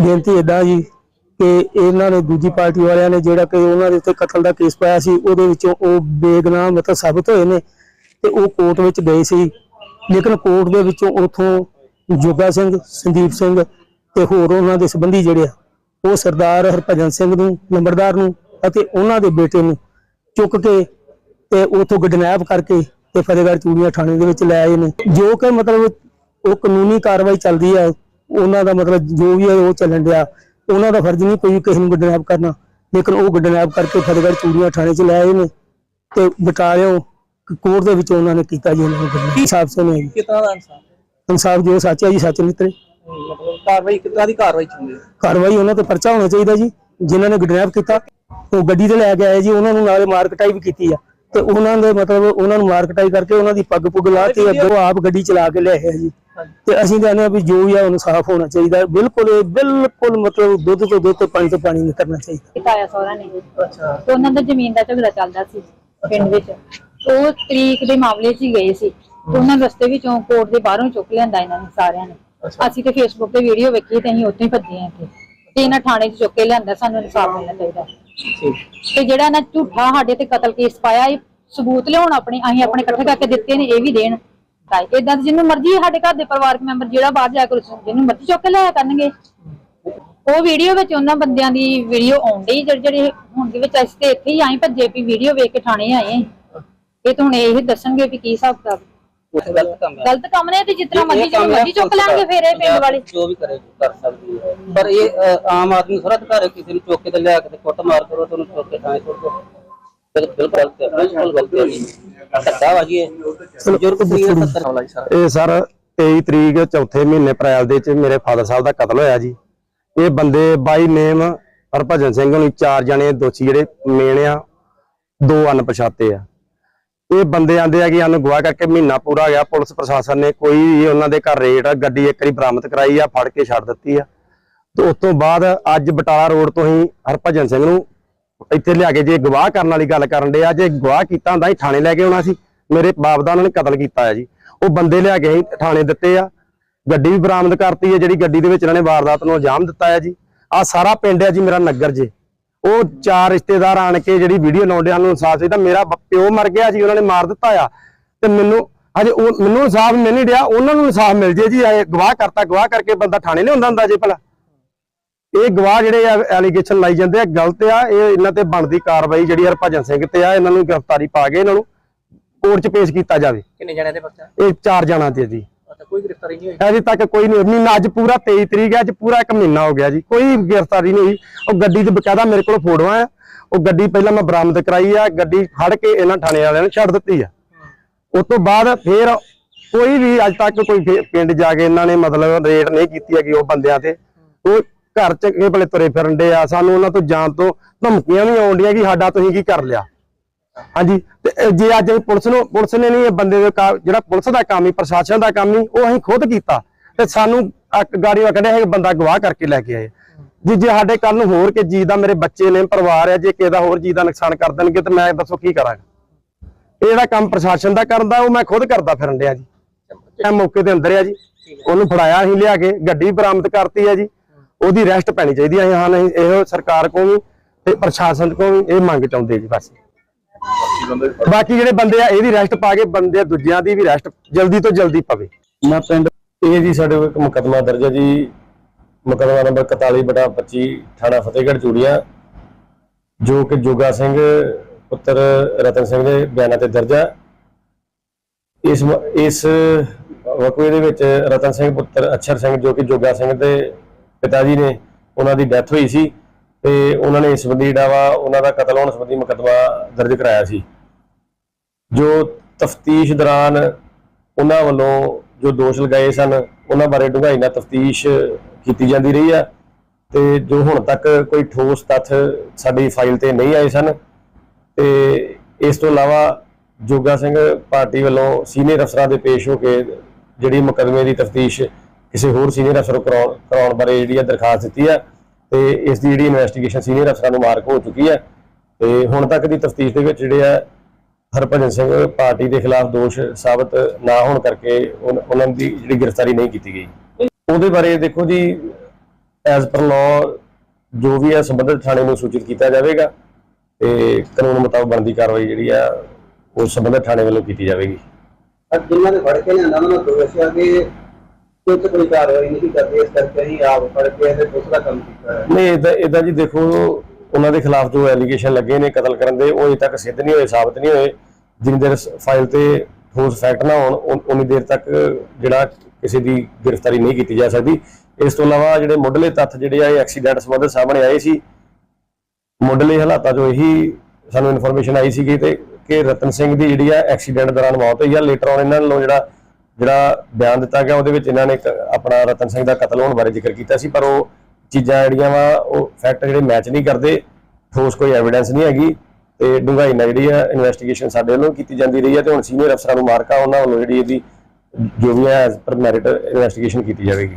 ਬੇਨਤੀ ਇਦਾਂ ਜੀ ਕਿ ਇਹਨਾਂ ਨੇ ਦੂਜੀ ਪਾਰਟੀ ਵਾਲਿਆਂ ਨੇ ਜਿਹੜਾ ਕਿ ਉਹਨਾਂ ਦੇ ਉੱਤੇ ਕਤਲ ਦਾ ਕੇਸ ਪਾਇਆ ਸੀ, ਉਹਦੇ ਵਿੱਚੋਂ ਉਹ ਬੇਗੁਨਾਹ ਮਤਲਬ ਸਾਬਤ ਹੋਏ ਨੇ ਤੇ ਉਹ ਕੋਰਟ ਵਿੱਚ ਗਏ ਸੀ। ਲੇਕਿਨ ਕੋਰਟ ਦੇ ਵਿੱਚੋਂ ਉਥੋਂ ਜੋਗਾ ਸਿੰਘ, ਸੰਦੀਪ ਸਿੰਘ ਤੇ ਹੋਰ ਉਹਨਾਂ ਦੇ ਸੰਬੰਧੀ ਜਿਹੜੇ ਆ, ਉਹ ਸਰਦਾਰ ਹਰਭਜਨ ਸਿੰਘ ਨੂੰ, ਨੰਬਰਦਾਰ ਨੂੰ ਅਤੇ ਉਹਨਾਂ ਦੇ ਬੇਟੇ ਨੂੰ ਚੁੱਕ ਕੇ ਤੇ ਉਥੋਂ ਕਿਡਨੈਪ ਕਰਕੇ ਤੇ ਫਤਿਹਗੜ੍ਹ ਚੂੜੀਆਂ ਥਾਣੇ ਦੇ ਵਿੱਚ ਲੈ ਆਏ ਨੇ। ਜੋ ਕਿ ਮਤਲਬ ਉਹ ਕਾਨੂੰਨੀ ਕਾਰਵਾਈ ਚੱਲਦੀ ਆ ਉਹਨਾਂ ਦਾ ਮਤਲਬ ਜੋ ਵੀ ਹੈ ਉਹ ਚੱਲਣ ਡਿਆ। ਉਹਨਾਂ ਦਾ ਫਰਜ਼ ਨਹੀਂ ਕੋਈ ਕਿਸੇ ਨੂੰ ਕਿਡਨੈਪ ਕਰਨਾ। ਲੇਕਿਨ ਉਹ ਕਿਡਨੈਪ ਕਰਕੇ ਫਤਿਹਗੜ੍ਹ ਚੂੜੀਆਂ ਥਾਣੇ 'ਚ ਲੈ ਆਏ ਨੇ ਤੇ ਬਟਾਲਿਓ ਕੋਰਟ ਦੇ ਵਿੱਚ ਉਹਨਾਂ ਨੇ ਕੀਤਾ ਜੀ ਉਹਨਾਂ ਨੂੰ ਕਿਤਨਾ ਦਾ ਇਨਸਾਨ ਇਨਸਾਫ ਜੋ ਸੱਚ ਹੈ ਜੀ ਸੱਚ ਨਿਤਰੇ ਮਤਲਬ ਕਾਰਵਾਈ ਕਿਤਨਾ ਦੀ ਕਾਰਵਾਈ ਚੱਲਦੀ ਹੈ? ਕਾਰਵਾਈ ਉਹਨਾਂ ਤੇ ਪਰਚਾ ਹੋਣਾ ਚਾਹੀਦਾ ਜੀ ਜਿਨ੍ਹਾਂ ਨੇ ਕਿਡਨੈਪ ਕੀਤਾ। ਉਹ ਗੱਡੀ ਤੇ ਲੈ ਕੇ ਆਏ ਜੀ ਉਹਨਾਂ ਨੂੰ ਨਾਲੇ ਮਾਰਕਟਾਈ ਵੀ ਕੀਤੀ ਆ। ਤੇ ਉਹਨਾਂ ਦੇ ਮਤਲਬ ਉਹਨਾਂ ਨੂੰ ਮਾਰਕਟਾਈ ਕਰਕੇ ਉਹਨਾਂ ਦੀ ਪੱਗ ਪੁੱਗ ਲਾਤੀ ਅੱਗੇ ਉਹ ਆਪ ਗੱਡੀ ਚਲਾ ਕੇ ਲਿਆਏ ਜੀ। ਤੇ ਅਸੀਂ ਕਹਿੰਦੇ ਆ ਵੀ ਜੋ ਵੀ ਆ ਉਹਨੂੰ ਸਾਫ਼ ਹੋਣਾ ਚਾਹੀਦਾ। ਬਿਲਕੁਲ ਇਹ ਬਿਲਕੁਲ ਮਤਲਬ ਦੁੱਧ ਤੋਂ ਦੁੱਧ ਤੇ ਪਾਣੀ ਤੋਂ ਪਾਣੀ ਨਹੀਂ ਕਰਨਾ ਚਾਹੀਦਾ। ਕਿਤਾਇਆ ਸਹੁਰਾ ਨੇ। ਅੱਛਾ। ਤੇ ਉਹਨਾਂ ਦਾ ਜ਼ਮੀਨ ਦਾ ਝਗੜਾ ਚੱਲਦਾ ਸੀ ਪਿੰਡ ਵਿੱਚ। ਉਹ ਤਰੀਕ ਦੇ ਮਾਮਲੇ 'ਚ ਹੀ ਗਏ ਸੀ। ਤੇ ਉਹਨਾਂ ਰਸਤੇ ਵਿੱਚੋਂ ਕੋਰਟ ਦੇ ਬਾਹਰੋਂ ਚੁੱਕ ਲਿਆਂਦਾ ਇਹਨਾਂ ਨੇ ਸਾਰਿਆਂ ਨੇ। ਅਸੀਂ ਤੇ ਫੇਸਬੁੱਕ ਤੇ ਵੀਡੀਓ ਵੇਖੀ ਤੇ ਅਸੀਂ ਉੱਥੇ ਹੀ ਭੱਜੇ ਆ ਇੱਥੇ। ਤੇ ਇਹਨਾਂ ਥਾਣੇ 'ਚ ਚੁੱਕ ਕੇ ਲਿਆਂਦਾ ਸਾਨੂੰ ਇਨਸਾਫ ਮਿਲਣਾ ਚਾਹੀਦਾ ਠੀਕ। ਤੇ ਜਿਹੜਾ ਇਹਨਾਂ ਝੂਠਾ ਸਾਡੇ ਤੇ ਕਤਲ ਕੇਸ ਪਾਇਆ ਇਹ ਸਬੂਤ ਲਿਆਉਣ ਆਪਣੇ ਅਸੀਂ ਆਪਣੇ ਇਕੱਠੇ ਕਰਕੇ ਦਿੱਤੇ ਨੇ ਇਹ ਵੀ ਦੇਣ। ਤਾਂ ਇਦਾਂ ਜਿਹਨੂੰ ਮਰਜ਼ੀ ਸਾਡੇ ਘਰ ਦੇ ਪਰਿਵਾਰਕ ਮੈਂਬਰ ਜਿਹੜਾ ਬਾਹਰ ਜਾ ਕੇ ਜਿਹਨੂੰ ਮਰਜ਼ੀ ਚੁੱਕ ਕੇ ਲਿਆਇਆ ਕਰਨਗੇ। ਉਹ ਵੀਡੀਓ ਵਿੱਚ ਉਹਨਾਂ ਬੰਦਿਆਂ ਦੀ ਵੀਡੀਓ ਆਉਂਦੀ ਜਿਹੜੇ ਜਿਹੜੇ ਹੁਣ ਦੇ ਵਿੱਚ ਅਸੀਂ ਤੇ ਇੱਥੇ ਹੀ ਆਏ ਭੱਜੇ ਵੀ ਵੀਡੀਓ ਵੇਖ ਕੇ ਥਾਣੇ ਆਏ। ਇਹ ਤਾਂ ਹੁਣ ਇਹ ਦੱਸਣਗੇ ਵੀ ਕੀ ਹਿਸਾਬ ਕਿਤਾਬ। ਗਲਤ ਕੰਮ ਹੈ। ਗਲਤ ਕੰਮ ਨੇ ਤੇ ਤਰ੍ਹਾਂ ਮਰਜ਼ੀ ਜਦੋਂ ਮਰਜ਼ੀ ਚੁੱਕ ਲੈਣਗੇ ਫਿਰ ਇਹ ਪਿੰਡ ਵਾਲੇ। ਜੋ ਵੀ ਕਰੇ ਕਰ ਸਕਦੀ ਹੈ। ਪਰ ਇਹ ਆਮ ਆਦਮੀ ਹੈ ਕਿਸੇ ਨੂੰ ਚੁੱਕ ਕੇ ਤੇ ਲਿਆ ਕੇ ਕੁੱਟ ਮਾਰ ਕਰੋ ਤੇ ਉਹਨੂੰ ਚੁੱਕ ਕੇ ਥਾਣੇ ਸੁੱਟ ਤੇ ਬਿਲਕੁਲ ਗਲਤ ਹੈ ਬਿਲਕੁਲ ਗਲਤ ਹੈ ਜੀ ਧੱਕਾ ਵਾ ਜੀ ਇਹ ਬਜ਼ੁਰਗ ਸੀ 70 ਹਮਲਾ ਜੀ ਸਾਰਾ ਇਹ ਸਰ 23 ਤਰੀਕ ਚੌਥੇ ਮਹੀਨੇ ਅਪ੍ਰੈਲ ਦੇ ਚ ਮੇਰੇ ਫਾਦਰ ਸਾਹਿਬ ਦਾ ਕਤਲ ਹੋਇਆ ਜੀ। ਇਹ ਬੰਦੇ ਬਾਈ ਨੇਮ ਹਰਭਜਨ ਸਿੰਘ ਨੂੰ ਚਾਰ ਜਣੇ ਦੋਸ਼ੀ ਜਿਹੜੇ ਮੇਨ ਆ, ਦੋ ਅਣਪਛਾਤੇ ਆ। ਇਹ ਬੰਦੇ ਆਂਦੇ ਆ ਕਿ ਸਾਨੂੰ ਗਵਾਹ ਕਰਕੇ ਮਹੀਨਾ ਪੂਰਾ ਗਿਆ, ਪੁਲਿਸ ਪ੍ਰਸ਼ਾਸਨ ਨੇ ਕੋਈ ਵੀ ਉਹਨਾਂ ਦੇ ਘਰ ਰੇਡ ਗੱਡੀ ਇੱਕ ਵਾਰੀ ਬਰਾਮਦ ਕਰਾਈ ਆ, ਫੜ ਕੇ ਛੱਡ ਦਿੱਤੀ ਆ। ਤੇ ਉਸ ਤੋਂ ਬਾਅਦ ਅੱਜ ਬਟਾਲਾ ਰੋਡ ਤੋਂ ਹੀ ਹਰਭਜਨ ਸਿੰਘ ਨੂੰ ਇੱਥੇ ਲਿਆ ਕੇ ਜੇ ਗਵਾਹ ਕਰਨ ਵਾਲੀ ਗੱਲ ਕਰਨ ਦੇ ਆ, ਜੇ ਗਵਾਹ ਕੀਤਾ ਹੁੰਦਾ ਹੀ ਥਾਣੇ ਲੈ ਕੇ ਆਉਣਾ ਸੀ, ਮੇਰੇ ਬਾਪ ਦਾ ਉਹਨਾਂ ਨੇ ਕਤਲ ਕੀਤਾ ਹੈ ਜੀ। ਉਹ ਬੰਦੇ ਲਿਆ ਕੇ ਅਸੀਂ ਥਾਣੇ ਦਿੱਤੇ ਆ। ਗੱਡੀ ਵੀ ਬਰਾਮਦ ਕਰਤੀ ਹੈ ਜਿਹੜੀ ਗੱਡੀ ਦੇ ਵਿੱਚ ਇਹਨਾਂ ਨੇ ਵਾਰਦਾਤ ਨੂੰ ਅੰਜਾਮ ਦਿੱਤਾ ਹੈ ਜੀ। ਆ ਸਾਰਾ ਪਿੰਡ ਹੈ ਜੀ, ਮੇਰਾ ਨਗਰ ਜੇ। ਉਹ ਚਾਰ ਰਿਸ਼ਤੇਦਾਰ ਆਣ ਕੇ ਜਿਹੜੀ ਵੀਡੀਓ ਲਾਉਂਦੇ ਹਨ ਇਨਸਾਫ ਚਾਹੀਦਾ। ਮੇਰਾ ਪਿਓ ਮਰ ਗਿਆ ਜੀ, ਉਹਨਾਂ ਨੇ ਮਾਰ ਦਿੱਤਾ ਆ। ਤੇ ਮੈਨੂੰ, ਹਜੇ ਉਹ, ਮੈਨੂੰ ਇਨਸਾਫ ਮਿਲ ਨਹੀਂ ਰਿਹਾ, ਉਹਨਾਂ ਨੂੰ ਇਨਸਾਫ ਮਿਲ ਜੇ ਜੀ, ਇਹ ਗਵਾਹ ਕਰਤਾ, ਗਵਾਹ ਕਰਕੇ ਬੰਦਾ ਥਾਣੇ ਲਿਆਉਂਦਾ ਹੁੰਦਾ ਜੇ ਭਲਾ। ਇਹ ਗਵਾਹ ਜਿਹੜੇ ਆ ਐਲੀਗੇਸ਼ਨ ਲਾਈ ਜਾਂਦੇ ਆ ਗਲਤ ਆ ਇਹ ਇਹਨਾਂ ਤੇ ਬਣਦੀ ਕਾਰਵਾਈ ਜਿਹੜੀ ਹਰਭਜਨ ਸਿੰਘ ਤੇ ਆ ਇਹਨਾਂ ਨੂੰ ਗ੍ਰਿਫਤਾਰੀ ਪਾ ਕੇ ਇਹਨਾਂ ਨੂੰ ਕੋਰਟ 'ਚ ਪੇਸ਼ ਕੀਤਾ ਜਾਵੇ। ਕਿੰਨੇ ਜਣੇ ਦੇ ਬੱਚਾ ਇਹ ਚਾਰ ਜਣਾ ਤੇ ਜੀ। ਕੋਈ ਗ੍ਰਿਫਤਾਰੀ ਨਹੀਂ ਹੋਈ? ਅਜੇ ਤੱਕ ਕੋਈ ਨਹੀਂ ਮਹੀਨਾ ਅੱਜ ਪੂਰਾ 23 ਤਰੀਕ ਹੈ ਅੱਜ ਪੂਰਾ ਇੱਕ ਮਹੀਨਾ ਹੋ ਗਿਆ ਜੀ। ਕੋਈ ਗ੍ਰਿਫਤਾਰੀ ਨਹੀਂ ਹੋਈ। ਉਹ ਗੱਡੀ ਤੇ ਬਕਾਇਦਾ ਮੇਰੇ ਕੋਲ ਫੋਟੋਆਂ ਆ। ਉਹ ਗੱਡੀ ਪਹਿਲਾਂ ਮੈਂ ਬਰਾਮਦ ਕਰਾਈ ਆ। ਗੱਡੀ ਫੜ ਕੇ ਇਹਨਾਂ ਥਾਣੇ ਵਾਲਿਆਂ ਨੇ ਛੱਡ ਦਿੱਤੀ ਆ। ਉਸ ਤੋਂ ਬਾਅਦ ਫੇਰ ਕੋਈ ਵੀ ਅੱਜ ਤੱਕ ਕੋਈ ਪਿੰਡ ਜਾ ਕੇ ਇਹਨਾਂ ਨੇ ਮਤਲਬ ਰੇਡ ਨਹੀਂ ਕੀਤੀ ਹੈਗੀ ਉਹ ਬੰਦਿਆਂ ਤੇ। ਉਹ ਘਰ ਚ ਇਹ ਭਲੇ ਤੁਰੇ ਫਿਰਨ ਦੇ ਆ। ਸਾਨੂੰ ਉਹਨਾਂ ਤੋਂ ਜਾਣ ਤੋਂ ਧਮਕੀਆਂ ਵੀ ਆਉਂਦੀਆਂ ਕਿ ਸਾਡਾ ਤੁਸੀਂ ਕੀ ਕਰ ਲਿਆ? ਹਾਂਜੀ ਤੇ ਜੇ ਅੱਜ ਅਸੀਂ ਪੁਲਿਸ ਨੂੰ ਪੁਲਿਸ ਨੇ ਨਹੀਂ ਇਹ ਬੰਦੇ ਦੇ ਜਿਹੜਾ ਪੁਲਿਸ ਦਾ ਕੰਮ ਹੀ ਪ੍ਰਸ਼ਾਸਨ ਦਾ ਕੰਮ ਹੀ ਉਹ ਅਸੀਂ ਖੁਦ ਕੀਤਾ। ਤੇ ਸਾਨੂੰ ਇੱਕ ਗਾੜੀ ਵਾ ਕਹਿੰਦੇ ਇਹ ਬੰਦਾ ਗਵਾਹ ਕਰਕੇ ਲੈ ਕੇ ਆਏ। ਜੀ ਜੇ ਸਾਡੇ ਕੱਲ ਨੂੰ ਹੋਰ ਕਿ ਜੀ ਦਾ ਮੇਰੇ ਬੱਚੇ ਨੇ ਪਰਿਵਾਰ ਹੈ ਜੇ ਕਿਸੇ ਦਾ ਹੋਰ ਜੀ ਦਾ ਨੁਕਸਾਨ ਕਰ ਦੇਣਗੇ ਤੇ ਮੈਂ ਦੱਸੋ ਕੀ ਕਰਾਂਗਾ? ਇਹ ਜਿਹੜਾ ਕੰਮ ਪ੍ਰਸ਼ਾਸਨ ਦਾ ਕਰਦਾ ਉਹ ਮੈਂ ਖੁਦ ਕਰਦਾ ਫਿਰਨ ਡਿਆ ਜੀ। ਇਹ ਮੌਕੇ ਦੇ ਅੰਦਰ ਆ ਜੀ। ਉਹਨੂੰ ਫੜਾਇਆ ਅਸੀਂ ਲਿਆ ਕੇ ਗੱਡੀ ਬਰਾਮਦ ਕਰਤੀ ਹੈ ਜੀ। ਉਹਦੀ ਰੈਸਟ ਪੈਣੀ ਚਾਹੀਦੀ ਹੈ ਹਾਂ ਨਹੀਂ ਇਹੋ ਸਰਕਾਰ ਕੋਲ ਵੀ ਤੇ ਪ੍ਰਸ਼ਾਸਨ ਕੋਲ ਵੀ ਇਹ ਮੰਗ ਚਾਹੁੰਦੇ ਜੀ ਬਸ। ਬਾਕੀ ਜਿਹੜੇ ਬੰਦੇ ਆ ਇਹਦੀ ਰੈਸਟ ਪਾ ਕੇ ਬੰਦੇ ਦੂਜਿਆਂ ਦੀ ਵੀ ਰੈਸਟ ਜਲਦੀ ਤੋਂ ਜਲਦੀ ਪਵੇ। ਮੈਂ ਪਿੰਡ ਇਹ ਜੀ ਸਾਡੇ ਕੋਲ ਇੱਕ ਮੁਕੱਦਮਾ ਦਰਜ ਹੈ ਜੀ। ਮੁਕੱਦਮਾ ਨੰਬਰ 41 ਬਟਾ 25 ਥਾਣਾ ਫਤਿਹਗੜ੍ਹ ਚੂੜੀਆਂ ਜੋ ਕਿ ਜੋਗਾ ਸਿੰਘ ਪੁੱਤਰ ਰਤਨ ਸਿੰਘ ਦੇ ਬਿਆਨਾਂ ਤੇ ਦਰਜ ਹੈ ਇਸ ਇਸ ਵਕੂਏ ਦੇ ਵਿੱਚ ਰਤਨ ਸਿੰਘ ਪੁੱਤਰ ਅਛਰ ਸਿੰਘ ਜੋ ਕਿ ਜੋਗਾ ਸਿੰਘ ਦੇ ਪਿਤਾ ਜੀ ਨੇ ਉਹਨਾਂ ਦੀ ਡੈਥ ਹੋਈ ਸੀ ਤੇ ਉਹਨਾਂ ਨੇ ਇਸ ਸੰਬੰਧੀ ਜਿਹੜਾ ਵਾ ਉਹਨਾਂ ਦਾ ਕਤਲ ਹੋਣ ਸੰਬੰਧੀ ਮੁਕੱਦਮਾ ਦਰਜ ਕਰਾਇਆ ਸੀ। ਜੋ ਤਫਤੀਸ਼ ਦੌਰਾਨ ਉਹਨਾਂ ਵੱਲੋਂ ਜੋ ਦੋਸ਼ ਲਗਾਏ ਸਨ, ਉਹਨਾਂ ਬਾਰੇ ਡੂੰਘਾਈ ਨਾਲ ਤਫਤੀਸ਼ ਕੀਤੀ ਜਾਂਦੀ ਰਹੀ ਆ ਤੇ ਜੋ ਹੁਣ ਤੱਕ ਕੋਈ ਠੋਸ ਤੱਥ ਸਾਡੀ ਫਾਈਲ ਤੇ ਨਹੀਂ ਆਏ ਸਨ ਤੇ ਇਸ ਤੋਂ ਇਲਾਵਾ ਜੋਗਾ ਸਿੰਘ ਪਾਰਟੀ ਵੱਲੋਂ ਸੀਨੀਅਰ ਅਫਸਰਾਂ ਦੇ ਪੇਸ਼ ਹੋ ਕੇ ਜਿਹੜੀ ਮੁਕੱਦਮੇ ਦੀ ਤਫਤੀਸ਼ ਕਿਸੇ ਹੋਰ ਸੀਨੀਅਰ ਅਫਸਰ ਕਰਾਉਣ ਕਰਾਉਣ ਬਾਰੇ ਜਿਹੜੀ ਆ ਦਰਖਾਸਤ ਦਿੱਤੀ ਆ ਤੇ ਇਸ ਦੀ ਜਿਹੜੀ ਇਨਵੈਸਟੀਗੇਸ਼ਨ ਸੀਨੀਅਰ ਅਫਸਰਾਂ ਨੂੰ ਮਾਰਕ ਹੋ ਚੁੱਕੀ ਹੈ ਤੇ ਹੁਣ ਤੱਕ ਦੀ ਤਫਤੀਸ਼ ਦੇ ਵਿੱਚ ਜਿਹੜੇ ਆ ਹਰਭਜਨ ਸਿੰਘ ਪਾਰਟੀ ਦੇ ਖਿਲਾਫ ਦੋਸ਼ ਸਾਬਤ ਨਾ ਹੋਣ ਕਰਕੇ ਉਹਨਾਂ ਦੀ ਜਿਹੜੀ ਗ੍ਰਿਫਤਾਰੀ ਨਹੀਂ ਕੀਤੀ ਗਈ। ਉਹਦੇ ਬਾਰੇ ਦੇਖੋ ਜੀ ਐਜ਼ ਪਰ ਲਾਅ ਜੋ ਵੀ ਹੈ ਸੰਬੰਧਿਤ ਥਾਣੇ ਨੂੰ ਸੂਚਿਤ ਕੀਤਾ ਜਾਵੇਗਾ ਤੇ ਕਾਨੂੰਨ ਮੁਤਾਬਕ ਬਣਦੀ ਕਾਰਵਾਈ ਜਿਹੜੀ ਆ ਉਹ ਸੰਬੰਧਿਤ ਥਾਣੇ ਵੱਲੋਂ ਕੀਤੀ ਜਾਵੇਗੀ। ਜਿਨ੍ਹਾਂ ਨੇ ਫੜ ਕੇ ਲਿਆਂਦਾ ਉਹਨਾਂ ਨੂੰ ਦੋਸ਼ਿਆ ਕਿ ਕੁਝ ਕੋਈ ਕਾਰਵਾਈ ਨਹੀਂ ਕਰਦੇ, ਇਸ ਕਰਕੇ ਅਸੀਂ ਆਪ ਫੜ ਕੇ ਤੇ ਦੂਸਰਾ ਕੰਮ ਕੀਤਾ ਹੈ। ਨਹੀਂ ਇਦਾਂ ਇਦਾਂ ਜੀ ਦੇਖੋ, ਉਹਨਾਂ ਦੇ ਖਿਲਾਫ ਜੋ ਐਲੀਗੇਸ਼ਨ ਲੱਗੇ ਨੇ ਕਤਲ ਕਰਨ ਦੇ, ਉਹ ਅਜੇ ਤੱਕ ਸਿੱਧ ਨਹੀਂ ਹੋਏ, ਸਾਬਤ ਨਹੀਂ ਹੋਏ। ਜਿੰਨੀ ਦੇਰ ਫਾਈਲ ਤੇ ਠੋਸ ਫੈਕਟ ਨਾ ਹੋਣ, ਉਨੀ ਦੇਰ ਤੱਕ ਜਿਹੜਾ ਕਿਸੇ ਦੀ ਗ੍ਰਿਫਤਾਰੀ ਨਹੀਂ ਕੀਤੀ ਜਾ ਸਕਦੀ। ਇਸ ਤੋਂ ਇਲਾਵਾ ਜਿਹੜੇ ਮੁੱਢਲੇ ਤੱਥ ਜਿਹੜੇ ਆ, ਇਹ ਐਕਸੀਡੈਂਟ ਸੰਬੰਧਿਤ ਸਾਹਮਣੇ ਆਏ ਸੀ। ਮੁੱਢਲੇ ਹਾਲਾਤਾਂ 'ਚੋਂ ਇਹੀ ਸਾਨੂੰ ਇਨਫੋਰਮੇਸ਼ਨ ਆਈ ਸੀਗੀ ਤੇ ਕਿ ਰਤਨ ਸਿੰਘ ਦੀ ਜਿਹੜੀ ਆ ਐਕਸੀਡੈਂਟ ਦੌਰਾਨ ਮੌਤ ਹੋਈ ਆ। ਲੇਟਰ ਔਨ ਇਹਨਾਂ ਵੱਲੋਂ ਜਿਹੜਾ ਜਿਹੜਾ ਬਿਆਨ ਦਿੱਤਾ ਗਿਆ, ਉਹਦੇ ਵਿੱਚ ਇਹਨਾਂ ਨੇ ਇੱਕ ਆਪਣਾ ਰਤਨ ਸਿੰਘ ਦਾ ਕਤਲ ਹੋਣ ਬਾਰੇ ਜ਼ਿਕਰ ਕੀਤਾ ਸੀ, ਪਰ ਉਹ ਚੀਜ਼ਾਂ ਜਿਹੜੀਆਂ ਵਾ, ਉਹ ਫੈਕਟ ਜਿਹੜੇ ਮੈਚ ਨਹੀਂ ਕਰਦੇ, ਠੋਸ ਕੋਈ ਐਵੀਡੈਂਸ ਨਹੀਂ ਹੈਗੀ ਤੇ ਡੂੰਘਾਈ ਨਾਲ ਜਿਹੜੀ ਆ ਇਨਵੈਸਟੀਗੇਸ਼ਨ ਸਾਡੇ ਵੱਲੋਂ ਕੀਤੀ ਜਾਂਦੀ ਰਹੀ ਹੈ ਤੇ ਹੁਣ ਸੀਨੀਅਰ ਅਫਸਰਾਂ ਨੂੰ ਮਾਰਕਾ ਉਹਨਾਂ ਵੱਲੋਂ ਜਿਹੜੀ ਇਹਦੀ ਜੋ ਵੀ ਹੈ ਐਜ਼ ਪਰ ਮੈਰਿਟ ਇਨਵੈਸਟੀਗੇਸ਼ਨ ਕੀਤੀ ਜਾਵੇਗੀ।